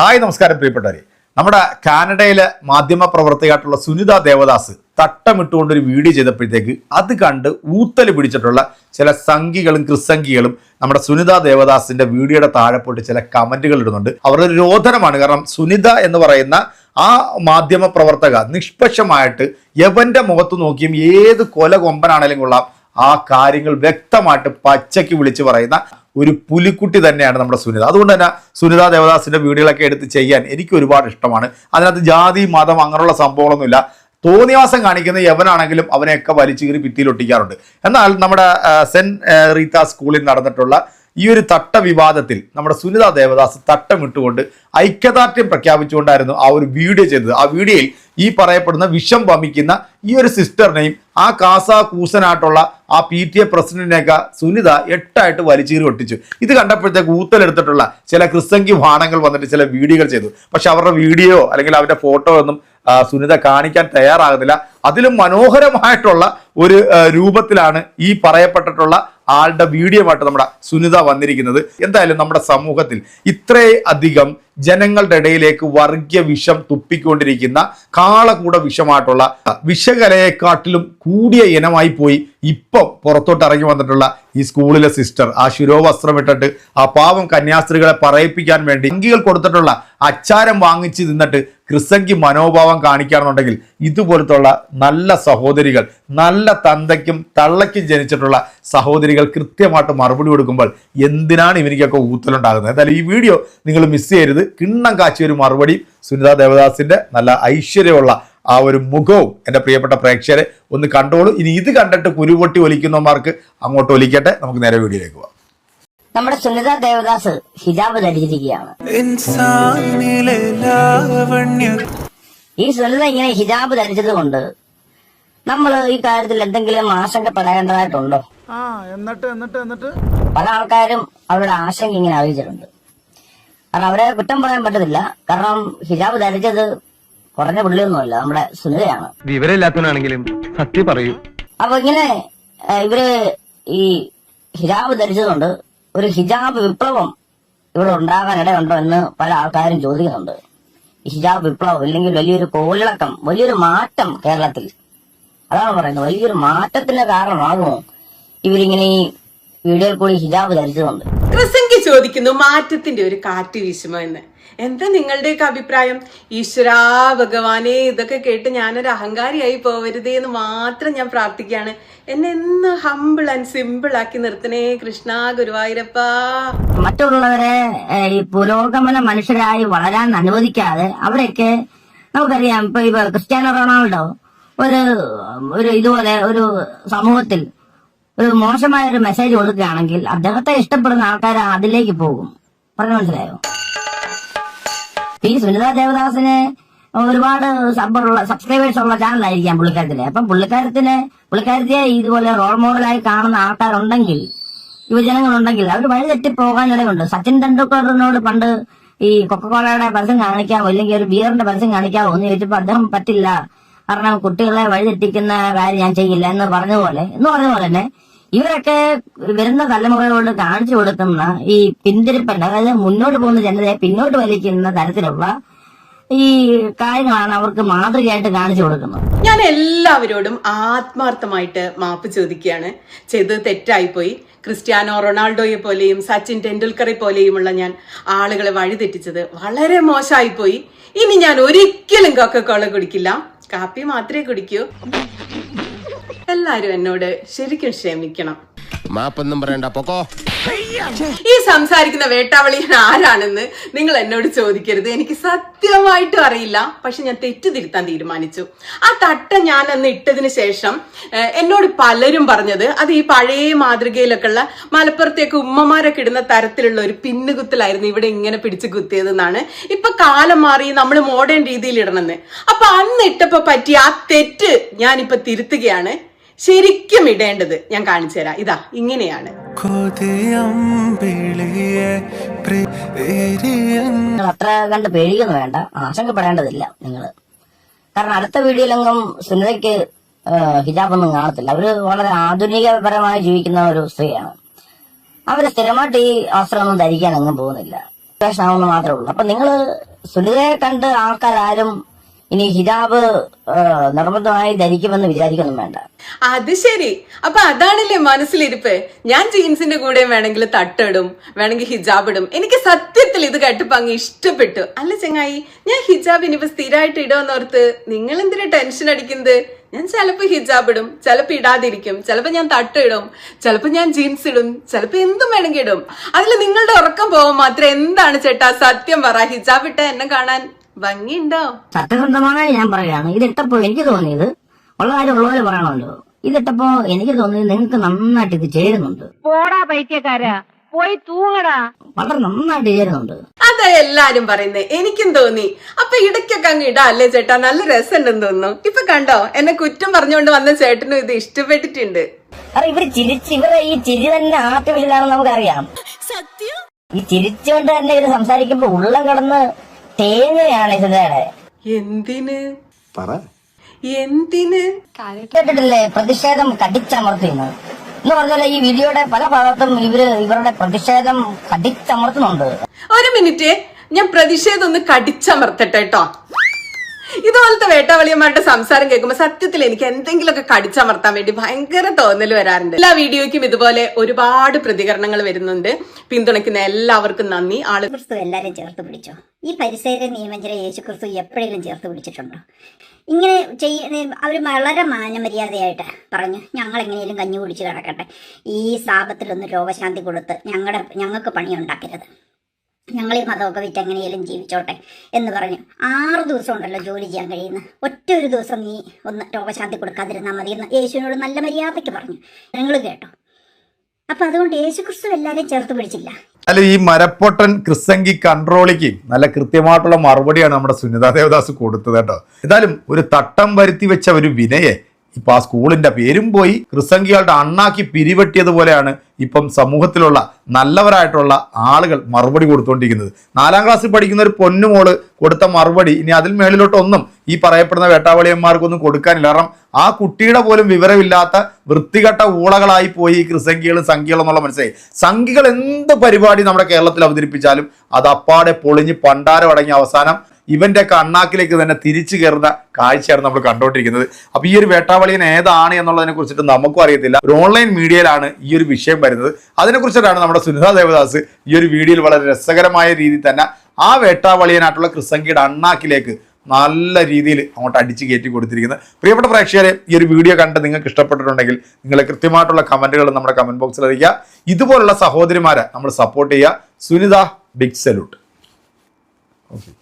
Hi നമസ്കാരം പ്രിയപ്പെട്ടവരെ. നമ്മുടെ കാനഡയിലെ മാധ്യമ പ്രവർത്തകയായിട്ടുള്ള സുനിത ദേവദാസ് തട്ടമിട്ടുകൊണ്ട് ഒരു വീഡിയോ ചെയ്തപ്പോഴത്തേക്ക് അത് കണ്ട് ഊത്തൽ പിടിച്ചിട്ടുള്ള ചില സംഘികളും ക്രിസംഖികളും നമ്മുടെ സുനിത ദേവദാസിന്റെ വീഡിയോയുടെ താഴെ പോയിട്ട് ചില കമന്റുകൾ ഇടുന്നുണ്ട്. അവരുടെ ഒരു രോധനമാണ് കാരണം സുനിത എന്ന് പറയുന്ന ആ മാധ്യമ പ്രവർത്തക നിഷ്പക്ഷമായിട്ട് എവന്റെ മുഖത്ത് നോക്കിയും ഏത് കൊല കൊമ്പനാണെങ്കിലും കൊള്ളാം. ആ കാര്യങ്ങൾ വ്യക്തമായിട്ട് പച്ചയ്ക്ക് വിളിച്ച് പറയുന്ന ഒരു പുലിക്കുട്ടി തന്നെയാണ് നമ്മുടെ സുനിത. അതുകൊണ്ട് തന്നെ സുനിത ദേവദാസിന്റെ വീഡിയോകളൊക്കെ എടുത്ത് ചെയ്യാൻ എനിക്ക് ഒരുപാട് ഇഷ്ടമാണ്. അതിനകത്ത് ജാതി മതം അങ്ങനെയുള്ള സംഭവങ്ങളൊന്നുമില്ല. തോന്നിയവാസം കാണിക്കുന്ന യവനാണെങ്കിലും അവനെയൊക്കെ വലിച്ചു കീറി ഭിത്തിയിൽ ഒട്ടിക്കാറുണ്ട്. എന്നാൽ നമ്മുടെ സെന്റ് റീത്ത സ്കൂളിൽ നടന്നിട്ടുള്ള ഈ ഒരു തട്ട വിവാദത്തിൽ നമ്മുടെ സുനിത ദേവദാസ് തട്ടമിട്ടുകൊണ്ട് ഐക്യദാർഢ്യം പ്രഖ്യാപിച്ചുകൊണ്ടായിരുന്നു ആ ഒരു വീഡിയോ ചെയ്തത്. ആ വീഡിയോയിൽ ഈ പറയപ്പെടുന്ന വിഷം വമിക്കുന്ന ഈ ഒരു സിസ്റ്ററിനെയും ആ കാസ കൂസനായിട്ടുള്ള ആ പി ടി എ പ്രസിഡന്റിനെയൊക്കെ സുനിത എട്ടായിട്ട് വലിച്ചീറി ഒട്ടിച്ചു. ഇത് കണ്ടപ്പോഴത്തേക്ക് ഊത്തലെടുത്തിട്ടുള്ള ചില ക്രിസ്തങ്കി വാണങ്ങൾ വന്നിട്ട് ചില വീഡിയോകൾ ചെയ്തു. പക്ഷെ അവരുടെ വീഡിയോ അല്ലെങ്കിൽ അവരുടെ ഫോട്ടോ ഒന്നും സുനിത കാണിക്കാൻ തയ്യാറാകുന്നില്ല. അതിലും മനോഹരമായിട്ടുള്ള ഒരു രൂപത്തിലാണ് ഈ പറയപ്പെട്ടിട്ടുള്ള ആളുടെ വീഡിയോ ആയിട്ട് നമ്മുടെ സുനിത വന്നിരിക്കുന്നത്. എന്തായാലും നമ്മുടെ സമൂഹത്തിൽ ഇത്രയധികം ജനങ്ങളുടെ ഇടയിലേക്ക് വർഗീയ വിഷം തുപ്പിക്കൊണ്ടിരിക്കുന്ന കാളകൂട വിഷമായിട്ടുള്ള വിഷകലയെക്കാട്ടിലും കൂടിയ ഇനമായി പോയി ഇപ്പം പുറത്തോട്ട് ഇറങ്ങി വന്നിട്ടുള്ള ഈ സ്കൂളിലെ സിസ്റ്റർ ആ ശിരോവസ്ത്രം ഇട്ടിട്ട് ആ പാവം കന്യാസ്ത്രീകളെ പറയിപ്പിക്കാൻ വേണ്ടി അങ്കികൾ കൊടുത്തിട്ടുള്ള അച്ചാരം വാങ്ങിച്ച് നിന്നിട്ട് ക്രിസംഗി മനോഭാവം കാണിക്കുകയാണെന്നുണ്ടെങ്കിൽ ഇതുപോലത്തുള്ള നല്ല സഹോദരികൾ നല്ല തന്തയ്ക്കും തള്ളയ്ക്കും ജനിച്ചിട്ടുള്ള സഹോദരികൾ കൃത്യമായിട്ട് മറുപടി കൊടുക്കുമ്പോൾ എന്തിനാണ് ഇവനിക്കൊക്കെ ഊത്തലുണ്ടാകുന്നത്? എന്തായാലും ഈ വീഡിയോ നിങ്ങൾ മിസ് ചെയ്യരുത്. കിണ്ണം കാച്ചിയ ഒരു മറുപടി സുനിത ദേവദാസിന്റെ നല്ല ഐശ്വര്യമുള്ള ആ ഒരു മുഖവും എന്റെ പ്രിയപ്പെട്ട പ്രേക്ഷകരെ ഒന്ന് കണ്ടോളൂ. ഇനി ഇത് കണ്ടിട്ട് കുരുപൊട്ടി ഒലിക്കുന്നവന്മാർക്ക് അങ്ങോട്ട് ഒലിക്കട്ടെ. നമുക്ക് നേരെ വീഡിയോയിലേക്ക് പോവാം. നമ്മുടെ സുനിത ദേവദാസ് ഹിജാബ് ധരിച്ചിരിക്കുകയാണ്. ഇൻസാനിലെ ലാവണ്യ ഈ സുനിത ഇങ്ങനെ ഹിജാബ് ധരിച്ചത് കൊണ്ട് നമ്മൾ ഈ കാര്യത്തിൽ എന്തെങ്കിലും ആശങ്കപ്പെടേണ്ടതായിട്ടുണ്ടോ ആ എന്നിട്ട് എന്നിട്ട് എന്നിട്ട്? പല ആൾക്കാരും അവരുടെ ആശങ്ക ഇങ്ങനെ അറിയിച്ചിട്ടുണ്ട്. കാരണം അവരെ കുറ്റം പറയാൻ പറ്റത്തില്ല. കാരണം ഹിജാബ് ധരിച്ചത് കുറഞ്ഞ പുള്ളിയൊന്നുമല്ല നമ്മുടെ സുനിതയാണ്. വിവരമില്ലാത്തവനാണെങ്കിലും സത്യം പറയൂ. അപ്പൊ ഇങ്ങനെ ഇവർ ഈ ഹിജാബ് ധരിച്ചതുകൊണ്ട് ഒരു ഹിജാബ് വിപ്ലവം ഇവിടെ ഉണ്ടാകാൻ ഇടയുണ്ടോ എന്ന് പല ആൾക്കാരും ചോദിക്കുന്നുണ്ട്. ഹിജാബ് വിപ്ലവം ഇല്ലെങ്കിൽ വലിയൊരു കോളിളക്കം വലിയൊരു മാറ്റം കേരളത്തിൽ അതാണ് പറയുന്നത്. വലിയൊരു മാറ്റത്തിന്റെ കാരണമാകുമോ ഇവരിങ്ങനെ ഈ വീഡിയോയിൽ കൂടി ഹിജാബ് ധരിച്ചതുകൊണ്ട്. പ്രസംഗി ചോദിക്കുന്നു മാറ്റത്തിന്റെ ഒരു കാറ്റ് വീശുമോ എന്ന്? എന്താ നിങ്ങളുടെയൊക്കെ അഭിപ്രായം? ഈശ്വരാ ഭഗവാനെ ഇതൊക്കെ കേട്ട് ഞാനൊരു അഹങ്കാരിയായി പോവരുതേ എന്ന് മാത്രം ഞാൻ പ്രാർത്ഥിക്കുകയാണ്. എന്നെ എന്ന് ഹമ്പിൾ ആൻഡ് സിമ്പിൾ ആക്കി നിർത്തണേ കൃഷ്ണ ഗുരുവായൂരപ്പ. മറ്റുള്ളവരെ ഈ പുരോഗമന മനുഷ്യരായി വളരാൻ അനുവദിക്കാതെ അവരൊക്കെ നമുക്കറിയാം. ഇപ്പൊ ഇപ്പൊ ക്രിസ്ത്യാനോ റൊണാൾഡോ ഒരു ഒരു ഇതുപോലെ ഒരു സമൂഹത്തിൽ ഒരു മോശമായ ഒരു മെസ്സേജ് കൊടുക്കുകയാണെങ്കിൽ അദ്ദേഹത്തെ ഇഷ്ടപ്പെടുന്ന ആൾക്കാർ അതിലേക്ക് പോകും. പറഞ്ഞു മനസ്സിലായോ? ഈ സുനിത ദേവദാസിന് ഒരുപാട് സബ്ബറുള്ള സബ്സ്ക്രൈബേഴ്സ് ഉള്ള ചാനലായിരിക്കാം പുള്ളിക്കാരത്തിന് അപ്പം പുള്ളിക്കാരത്തിന് പുള്ളിക്കാരത്തെ ഇതുപോലെ റോൾ മോഡലായി കാണുന്ന ആൾക്കാരുണ്ടെങ്കിൽ യുവജനങ്ങളുണ്ടെങ്കിൽ അവർ വഴി തെറ്റിപ്പോകാനിടയുണ്ട് സച്ചിൻ തെണ്ടുൽക്കറിനോട് പണ്ട് ഈ കൊക്കക്കോളയുടെ പരസ്യം കാണിക്കാമോ അല്ലെങ്കിൽ ഒരു ബിയറിന്റെ പരസ്യം കാണിക്കാമോ എന്ന് ചോദിച്ചപ്പോൾ അദ്ദേഹം പറ്റില്ല. കാരണം കുട്ടികളെ വഴിതെറ്റിക്കുന്ന കാര്യം ഞാൻ ചെയ്യില്ല എന്ന് പറഞ്ഞ പോലെ എന്ന് പറഞ്ഞ പോലെ തന്നെ ഇവരൊക്കെ വരുന്ന തലമുറകളോട് കാണിച്ചു കൊടുക്കുന്ന ഈ പിന്തിരിപ്പൻ അതായത് മുന്നോട്ട് പോകുന്ന ജനതയെ പിന്നോട്ട് വലിക്കുന്ന തരത്തിലുള്ള ഈ കാര്യങ്ങളാണ് അവർക്ക് മാതൃകയായിട്ട് കാണിച്ചു കൊടുക്കുന്നത്. ഞാൻ എല്ലാവരോടും ആത്മാർത്ഥമായിട്ട് മാപ്പ് ചോദിക്കുകയാണ്. തെറ്റായി തെറ്റായിപ്പോയി. ക്രിസ്ത്യാനോ റൊണാൾഡോയെ പോലെയും സച്ചിൻ ടെണ്ടുൽക്കറെ പോലെയുമുള്ള ഞാൻ ആളുകളെ വഴിതെറ്റിച്ചത് വളരെ മോശമായിപ്പോയി. ഇനി ഞാൻ ഒരിക്കലും കൊക്കക്കോള കുടിക്കില്ല. കാപ്പി മാത്രമേ കുടിക്കൂ. എല്ലാരും എന്നോട് ശരിക്കും ക്ഷമിക്കണം. മാപ്പൊന്നും പറയണ്ട പൊക്കോ. ഈ സംസാരിക്കുന്ന വേട്ടാവളിയൻ ആരാണെന്ന് നിങ്ങൾ എന്നോട് ചോദിക്കരുത്. എനിക്ക് സത്യമായിട്ടും അറിയില്ല. പക്ഷെ ഞാൻ തെറ്റുതിരുത്താൻ തീരുമാനിച്ചു. ആ തട്ട ഞാൻ അന്ന് ഇട്ടതിന് ശേഷം എന്നോട് പലരും പറഞ്ഞത് അത് ഈ പഴയ മാതൃകയിലൊക്കെ ഉള്ള മലപ്പുറത്തേക്ക് ഉമ്മമാരൊക്കെ ഇടുന്ന തരത്തിലുള്ള ഒരു പിന്നുകുത്തലായിരുന്നു ഇവിടെ ഇങ്ങനെ പിടിച്ചു കുത്തിയതെന്നാണ് ഇപ്പൊ കാലം മാറി നമ്മൾ മോഡേൺ രീതിയിൽ ഇടണമെന്ന്. അപ്പൊ അന്ന് ഇട്ടപ്പോ പറ്റിയ ആ തെറ്റ് ഞാനിപ്പോ തിരുത്തുകയാണ്. ശരിക്കും ഇടേണ്ടത് ഞാൻ കാണിച്ചു തരാം ഇതാ ഇങ്ങനെയാണ്. അത്ര കണ്ട് പേടിയൊന്നും വേണ്ട. ആശങ്കപ്പെടേണ്ടതില്ല നിങ്ങൾ കാരണം അടുത്ത വീഡിയോയിലെങ്കും സുനിതയ്ക്ക് ഹിജാബൊന്നും കാണത്തില്ല. അവർ വളരെ ആധുനികപരമായി ജീവിക്കുന്ന ഒരു സ്ത്രീയാണ്. അവർ സ്ഥിരമായിട്ട് ഈ വസ്ത്രമൊന്നും ധരിക്കാൻ എങ്ങും പോകുന്നില്ല. ആവുന്ന മാത്രമേ ഉള്ളൂ. അപ്പൊ നിങ്ങൾ സുനിതയെ കണ്ട് ആൾക്കാരും ഇനി ഹിജാബ് നിർബന്ധമായി ധരിക്കുമെന്ന് വിചാരിക്കൊന്നും വേണ്ട. അത് ശരി. അപ്പൊ അതാണല്ലേ മനസ്സിലിരിപ്പ്. ഞാൻ ജീൻസിന്റെ കൂടെ വേണമെങ്കിൽ തട്ടിടും വേണമെങ്കിൽ ഹിജാബ് ഇടും. എനിക്ക് സത്യത്തിൽ ഇത് കേട്ടപ്പോ അങ്ങ് ഇഷ്ടപ്പെട്ടു. അല്ല ചെങ്ങായി ഞാൻ ഹിജാബ് ഇനിയിപ്പോ സ്ഥിരമായിട്ട് ഇടുമെന്നോർത്ത് നിങ്ങൾ എന്തിനാ ടെൻഷൻ അടിക്കുന്നത്? ഞാൻ ചിലപ്പോ ഹിജാബ് ഇടും ചിലപ്പോ ഇടാതിരിക്കും ചിലപ്പോ ഞാൻ തട്ടിടും ചിലപ്പോ ഞാൻ ജീൻസ് ഇടും ചിലപ്പോ എന്തും വേണമെങ്കിൽ ഇടും. അതിൽ നിങ്ങളുടെ ഉറക്കം പോവാൻ മാത്രം എന്താണ് ചേട്ടാ സത്യം പറ? ഹിജാബ് ഇട്ട എന്നെ കാണാൻ ഭംഗിയുണ്ടോ? സത്യസന്ധമാണ് ഞാൻ പറയുകയാണ് ഇതിട്ടപ്പോ എനിക്ക് തോന്നിയത് ഉള്ള കാര്യം ഉള്ളവരെ പറയണമല്ലോ. ഇതിട്ടപ്പോ എനിക്ക് തോന്നിയത് നിങ്ങൾക്ക് നന്നായിട്ട് ഇത് ചേരുന്നുണ്ട്. പോടാ പൈത്യക്കാരാ. പോയി തൂങ്ങടാ. വളരെ നന്നായിട്ട് ചേരുന്നുണ്ട്. അതെ എല്ലാരും പറയുന്നേ. എനിക്കും തോന്നി. അപ്പൊ ഇടയ്ക്കൊക്കെ അങ്ങ് ഇടാ അല്ലേ ചേട്ടാ? നല്ല രസമുണ്ടെന്ന് തോന്നുന്നു. ഇപ്പൊ കണ്ടോ? എന്നെ കുറ്റം പറഞ്ഞുകൊണ്ട് വന്ന ചേട്ടനും ഇത് ഇഷ്ടപ്പെട്ടിട്ടുണ്ട്. കാരണം ഇവർ ചിരിച്ച് ഇവരെ ഈ ചിരി തന്നെ ആർട്ടിഫിഷ്യലാണെന്ന് നമുക്കറിയാം. സത്യം? ഈ ചിരിച്ചുകൊണ്ട് തന്നെ ഇവർ സംസാരിക്കുമ്പോ ഉള്ളം കടന്ന് തേങ്ങയാണ് ഇതാണ് എന്തിന്? എന്തിന്? കേട്ടിട്ടില്ലേ? പ്രതിഷേധം കടിച്ചമർത്തുന്നു. എന്ന് പറഞ്ഞാൽ ഈ വീഡിയോയുടെ പല ഭാഗത്തും ഇവർ ഇവരുടെ പ്രതിഷേധം കടിച്ചമർത്തുന്നുണ്ട്. ഒരു മിനിറ്റ്. ഞാൻ പ്രതിഷേധം ഒന്ന് കടിച്ചമർത്തട്ടെ കേട്ടോ. ഇതുപോലത്തെ വേട്ടാവളിയന്മാരുടെ സംസാരം കേൾക്കുമ്പോൾ സത്യത്തിൽ എനിക്ക് എന്തെങ്കിലുമൊക്കെ കടിച്ചമർത്താൻ വേണ്ടി ഭയങ്കര തോന്നൽ വരാറുണ്ട്. എല്ലാ വീഡിയോയ്ക്കും ഇതുപോലെ ഒരുപാട് പ്രതികരണങ്ങൾ വരുന്നുണ്ട്. പിന്തുണയ്ക്കുന്ന എല്ലാവർക്കും നന്ദി. ആളുകൾ എല്ലാരെയും എല്ലാവരെയും ചേർത്ത് പിടിച്ചോ. ഈ പരിസര യേശു ക്രിസ്തു എപ്പോഴെങ്കിലും ചേർത്ത് പിടിച്ചിട്ടുണ്ടോ? ഇങ്ങനെ ചെയ്യ അവർ വളരെ മാനമര്യാദയായിട്ട് പറഞ്ഞു ഞങ്ങൾ എങ്ങനെയും കഞ്ഞി കുടിച്ച് കിടക്കട്ടെ. ഈ സ്ഥാപത്തിലൊന്ന് രോഗശാന്തി കൊടുത്ത് ഞങ്ങളുടെ ഞങ്ങൾക്ക് പണി പണിയുണ്ടാക്കരുത്. ഞങ്ങൾ ഈ മതമൊക്കെ വിറ്റ് എങ്ങനെയെങ്കിലും ജീവിച്ചോട്ടെ എന്ന് പറഞ്ഞു. ആറ് ദിവസം ഉണ്ടല്ലോ ജോലി ചെയ്യാൻ കഴിയുന്ന. ഒറ്റ ഒരു ദിവസം നീ ഒന്ന് രോഗശാന്തി കൊടുക്കാതിരുന്നാൽ മതി എന്ന് യേശുവിനോട് നല്ല മര്യാദയ്ക്ക് പറഞ്ഞു. നിങ്ങൾ കേട്ടോ. അപ്പം അതുകൊണ്ട് യേശു ക്രിസ്തു എല്ലാവരെയും ചേർത്ത് പിടിച്ചില്ല. അല്ല ഈ മരപ്പൊട്ടൻ ക്രിസ്സംഗി കൺട്രോളിക്ക് നല്ല കൃത്യമായിട്ടുള്ള മറുപടിയാണ് നമ്മുടെ സുനിതാ ദേവദാസ് കൊടുത്തത് കേട്ടോ. എന്തായാലും ഒരു തട്ടം വരുത്തി വെച്ച ഒരു വിനയെ ഇപ്പൊ ആ സ്കൂളിന്റെ പേരും പോയി ക്രിസംഗികളുടെ അണ്ണാക്കി പിരിവെട്ടിയതുപോലെയാണ് ഇപ്പം സമൂഹത്തിലുള്ള നല്ലവരായിട്ടുള്ള ആളുകൾ മറുപടി കൊടുത്തുകൊണ്ടിരിക്കുന്നത് നാലാം ക്ലാസ്സിൽ പഠിക്കുന്ന ഒരു പൊന്നുമോൾ കൊടുത്ത മറുപടി ഇനി അതിൽ മേളിലോട്ടൊന്നും ഈ പറയപ്പെടുന്ന വേട്ടാവളിയന്മാർക്കൊന്നും കൊടുക്കാനില്ല. കാരണം ആ കുട്ടിയുടെ പോലും വിവരമില്ലാത്ത വൃത്തികെട്ട ഊളകളായി പോയി ഈ ക്രിസംഖികളും സംഖ്യകളും എന്നുള്ള മനസ്സിലായി. സംഖ്യകൾ എന്ത് പരിപാടി നമ്മുടെ കേരളത്തിൽ അവതരിപ്പിച്ചാലും അത് അപ്പാടെ പൊളിഞ്ഞ് പണ്ടാരം അടങ്ങിയ അവസാനം ഇവന്റെ കണ്ണാക്കിലേക്ക് തന്നെ തിരിച്ചു കയറുന്ന കാഴ്ചയാണ് നമ്മൾ കണ്ടുകൊണ്ടിരിക്കുന്നത്. അപ്പൊ ഈ ഒരു വേട്ടാവളിയൻ ഏതാണ് എന്നുള്ളതിനെ കുറിച്ചിട്ട് നമുക്കും അറിയത്തില്ല. ഒരു ഓൺലൈൻ മീഡിയയിലാണ് ഈ ഒരു വിഷയം വരുന്നത്. അതിനെക്കുറിച്ചിട്ടാണ് നമ്മുടെ സുനിത ദേവദാസ് ഈ ഒരു വീഡിയോയിൽ വളരെ രസകരമായ രീതിയിൽ തന്നെ ആ വേട്ടാവളിയനായിട്ടുള്ള ക്രിസംഖിയുടെ അണ്ണാക്കിലേക്ക് നല്ല രീതിയിൽ അങ്ങോട്ട് അടിച്ച് കയറ്റി കൊടുത്തിരിക്കുന്നത്. പ്രിയപ്പെട്ട പ്രേക്ഷകരെ ഈ ഒരു വീഡിയോ കണ്ട് നിങ്ങൾക്ക് ഇഷ്ടപ്പെട്ടിട്ടുണ്ടെങ്കിൽ നിങ്ങൾ കൃത്യമായിട്ടുള്ള കമന്റുകൾ നമ്മുടെ കമന്റ് ബോക്സിൽ അറിയിക്കുക. ഇതുപോലുള്ള സഹോദരിമാരെ നമ്മൾ സപ്പോർട്ട് ചെയ്യുക. Sunitha big salute okay